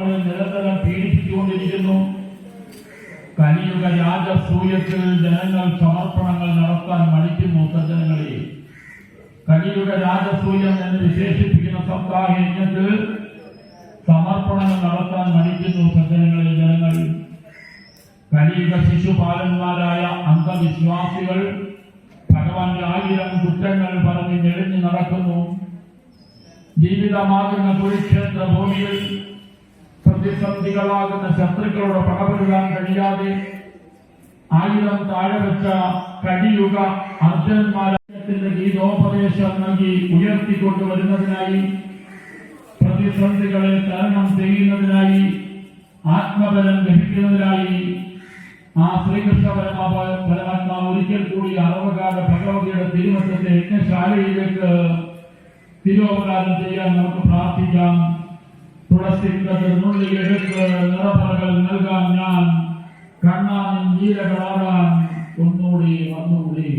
പാവങ്ങളെ നിരന്തരം പീഡിപ്പിച്ചുകൊണ്ടിരിക്കുന്നു. കലിയുഗ രാജസൂയത്തിൽ ജനങ്ങൾ സമർപ്പണങ്ങൾ നടത്താൻ മടിക്കുന്നു സജ്ജനങ്ങളെ കലിയുഗ രാജസൂയം എന്ന് വിശേഷിപ്പിക്കുന്ന സപ്താഹ യജ്ഞത്തിൽ സമർപ്പണങ്ങൾ നടത്താൻ മടിക്കുന്നു സജ്ജനങ്ങളെ ജനങ്ങൾ. കലിയുഗ ശിശുപാലന്മാരായ അന്ധവിശ്വാസികൾ ഭഗവാന്റെ ആയിരം കുറ്റങ്ങൾ പറഞ്ഞ് ഞെളിഞ്ഞു നടക്കുന്നു. ജീവിതമാകുന്ന കുരുക്ഷേത്ര ഭൂമിയിൽ പ്രതിസന്ധികളാകുന്ന ശത്രുക്കളോട് പകപ്പെടുവാൻ കഴിയാതെ ആയിരം താഴെ വെച്ച കടിയുക അർജന്മാരത്തിന്റെ ഗീതോപദേശം നൽകി ഉയർത്തിക്കൊണ്ടുവരുന്നതിനായി പ്രതിസന്ധികളെ തരണം ചെയ്യുന്നതിനായി ആത്മബലം ലഭിക്കുന്നതിനായി ആ ശ്രീകൃഷ്ണ പരമാവ പരമാത്മാവ് ഒരിക്കൽ കൂടി അറവകാല ഭഗവതിയുടെ തിരുവറ്റത്തെ യജ്ഞശാലയിലേക്ക് തിരുവകാരം ചെയ്യാൻ നമുക്ക് പ്രാർത്ഥിക്കാം. ತುಳಸಿಂಗದಲ್ಲಿ ನರಪರಗಳು ನಲ್ಗಾನ್ ಯಾನ್ ಕಣ್ಣಾನ್ ನೀರಗಳಾಗಾನ್ ಉನ್ನೋಡಿ ಮನ್ನೋಡಿ